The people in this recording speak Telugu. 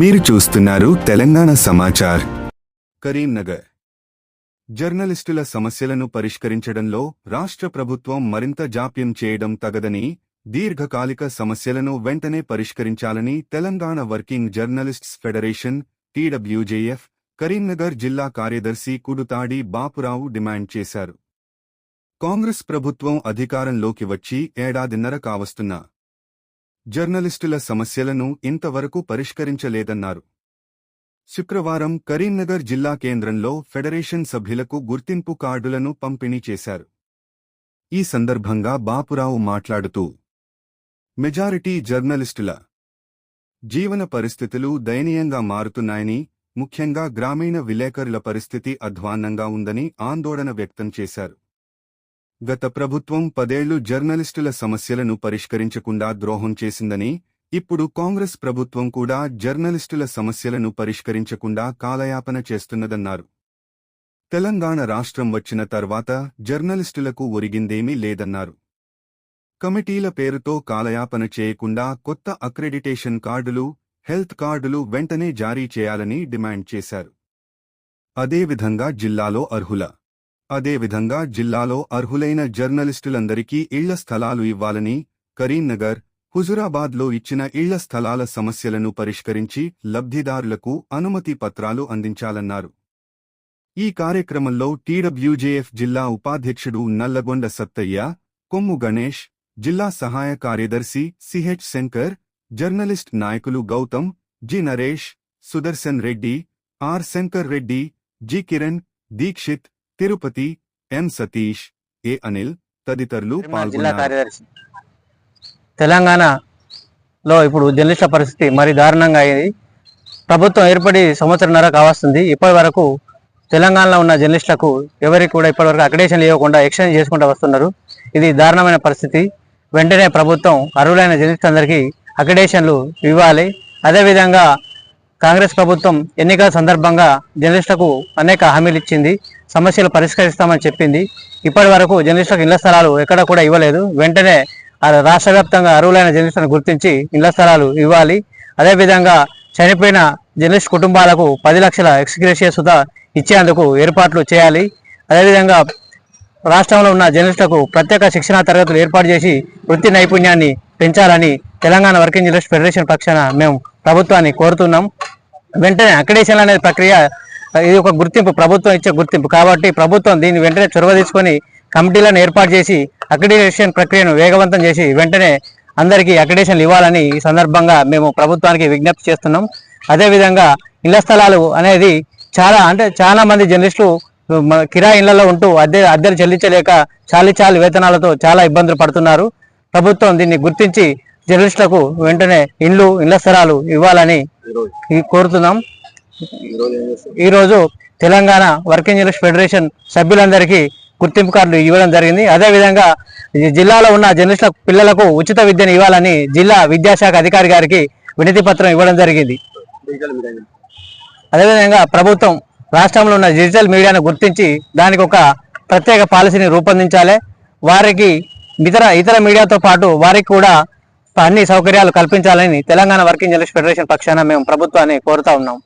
మీరు చూస్తున్నారు తెలంగాణ సమాచార్. కరీంనగర్. జర్నలిస్టుల సమస్యలను పరిష్కరించడంలో రాష్ట్ర ప్రభుత్వం మరింత జాప్యం చేయడం తగదని దీర్ఘకాలిక సమస్యలను వెంటనే పరిష్కరించాలని Telangana working journalists federation TWJF Karimnagar జిల్లా కార్యదర్శి కుడుతాడి బాపురావు డిమాండ్ చేశారు. కాంగ్రెస్ ప్రభుత్వం అధికారంలోకి వచ్చి ఏడాదిన్నర కావస్తున్నా జర్నలిస్టుల సమస్యలను ఇంతవరకు పరిష్కరించలేదన్నారు. శుక్రవారం కరీంనగర్ జిల్లా కేంద్రంలో ఫెడరేషన్ సభ్యులకు గుర్తింపు కార్డులను పంపిణీ చేశారు. ఈ సందర్భంగా బాపురావు మాట్లాడుతూ మెజారిటీ జర్నలిస్టుల జీవన పరిస్థితులు దయనీయంగా మారుతున్నాయని ముఖ్యంగా గ్రామీణ విలేకరుల పరిస్థితి అధ్వాన్నంగా ఉందని ఆందోళన వ్యక్తం చేశారు. గత ప్రభుత్వం పదేళ్ళు జర్నలిస్టుల సమస్యలను పరిష్కరించకుండా ద్రోహం చేసిందని ఇప్పుడు కాంగ్రెస్ ప్రభుత్వం కూడా జర్నలిస్టుల సమస్యలను పరిష్కరించకుండా కాలయాపన చేస్తున్నదన్నారు. తెలంగాణ రాష్ట్రం వచ్చిన తర్వాత జర్నలిస్టులకు ఒరిగిందేమీ లేదన్నారు. కమిటీల పేరుతో కాలయాపన చేయకుండా కొత్త అక్రెడిటేషన్ కార్డులు హెల్త్ కార్డులు వెంటనే జారీ చేయాలని డిమాండ్ చేశారు. అదేవిధంగా జిల్లాలో అర్హుల అదేవిధంగా జిల్లాలో అర్హులైన జర్నలిస్టులందరికీ ఇళ్ళ స్థలాలు ఇవ్వాలని కరీంనగర్ హుజురాబాద్లో ఇచ్చిన ఇళ్ళ స్థలాల సమస్యలను పరిష్కరించి లబ్ధిదారులకు అనుమతి పత్రాలు అందించాలన్నారు. ఈ కార్యక్రమంలో టీడబ్ల్యూజేఎఫ్ జిల్లా ఉపాధ్యక్షుడు నల్లగొండ సత్తయ్య కొమ్ము గణేష్ జిల్లా సహాయ కార్యదర్శి సిహెచ్ శంకర్ జర్నలిస్ట్ నాయకులు Gautam G Naresh Sudarshan Reddy R Shankar Reddy G Kiran Dikshit Tirupati M Satish A Anil తదితరులు పాల్గొన్నారు. కార్యదర్శి. తెలంగాణలో ఇప్పుడు జర్నలిస్టుల పరిస్థితి మరి దారుణంగా అయింది. ప్రభుత్వం ఏర్పడి సంవత్సరంన్నర కావస్తుంది. ఇప్పటి వరకు తెలంగాణలో ఉన్న జర్నలిస్టులకు ఎవరికి కూడా ఇప్పటివరకు అక్రిడేషన్ ఇవ్వకుండా ఎక్స్చేంజ్ చేసుకుంటూ వస్తున్నారు. ఇది దారుణమైన పరిస్థితి. వెంటనే ప్రభుత్వం అర్హులైన జర్నలిస్టులందరికీ అక్రిడేషన్లు ఇవ్వాలి. అదేవిధంగా కాంగ్రెస్ ప్రభుత్వం ఎన్నికల సందర్భంగా జర్నలిస్టులకు అనేక హామీలు ఇచ్చింది. సమస్యలు పరిష్కరిస్తామని చెప్పింది. ఇప్పటి వరకు జర్నలిస్టులకు ఇళ్ళ స్థలాలు ఎక్కడ కూడా ఇవ్వలేదు. వెంటనే ఆ రాష్ట్ర వ్యాప్తంగా అర్హులైన జర్నలిస్టులను గుర్తించి ఇళ్ళ స్థలాలు ఇవ్వాలి. అదేవిధంగా చనిపోయిన జర్నలిస్ట్ కుటుంబాలకు పది లక్షల ఎక్స్గ్రేషియా సుధా ఇచ్చేందుకు ఏర్పాట్లు చేయాలి. అదేవిధంగా రాష్ట్రంలో ఉన్న జర్నలిస్టులకు ప్రత్యేక శిక్షణా తరగతులు ఏర్పాటు చేసి వృత్తి నైపుణ్యాన్ని పెంచాలని తెలంగాణ వర్కింగ్ జర్నలిస్ట్ ఫెడరేషన్ పక్షాన మేము ప్రభుత్వాన్ని కోరుతున్నాం. వెంటనే అక్రిడేషన్ అనే ప్రక్రియ ఇది ఒక గుర్తింపు ప్రభుత్వం ఇచ్చే గుర్తింపు. కాబట్టి ప్రభుత్వం దీన్ని వెంటనే చొరవ తీసుకొని కమిటీలను ఏర్పాటు చేసి అక్రిడేషన్ ప్రక్రియను వేగవంతం చేసి వెంటనే అందరికీ అక్రిడేషన్లు ఇవ్వాలని ఈ సందర్భంగా మేము ప్రభుత్వానికి విజ్ఞప్తి చేస్తున్నాం. అదేవిధంగా ఇళ్ళ స్థలాలు అనేది చాలా అంటే చాలా మంది జర్నలిస్టులు కిరాయి ఇళ్ళలో ఉంటూ అద్దె అద్దెలు చెల్లించలేక చాలి చాలి వేతనాలతో చాలా ఇబ్బందులు పడుతున్నారు. ప్రభుత్వం దీన్ని గుర్తించి జర్నలిస్టులకు వెంటనే ఇండ్లు ఇళ్ళ స్థలాలు ఇవ్వాలని కోరుతున్నాం. ఈరోజు తెలంగాణ వర్కింగ్ జర్నలిస్ట్ ఫెడరేషన్ సభ్యులందరికీ గుర్తింపు కార్డులు ఇవ్వడం జరిగింది. అదేవిధంగా జిల్లాలో ఉన్న జర్నలిస్టుల పిల్లలకు ఉచిత విద్యను ఇవ్వాలని జిల్లా విద్యాశాఖ అధికారి గారికి వినతి పత్రం ఇవ్వడం జరిగింది. అదేవిధంగా ప్రభుత్వం రాష్ట్రంలో ఉన్న డిజిటల్ మీడియాను గుర్తించి దానికి ఒక ప్రత్యేక పాలసీని రూపొందించాలి. వారికి ఇతర ఇతర మీడియాతో పాటు వారికి కూడా అన్ని సౌకర్యాలు కల్పించాలని తెలంగాణ వర్కింగ్ జర్నలిస్ట్ ఫెడరేషన్ పక్షాన మేము ప్రభుత్వాన్ని కోరుతా ఉన్నాం.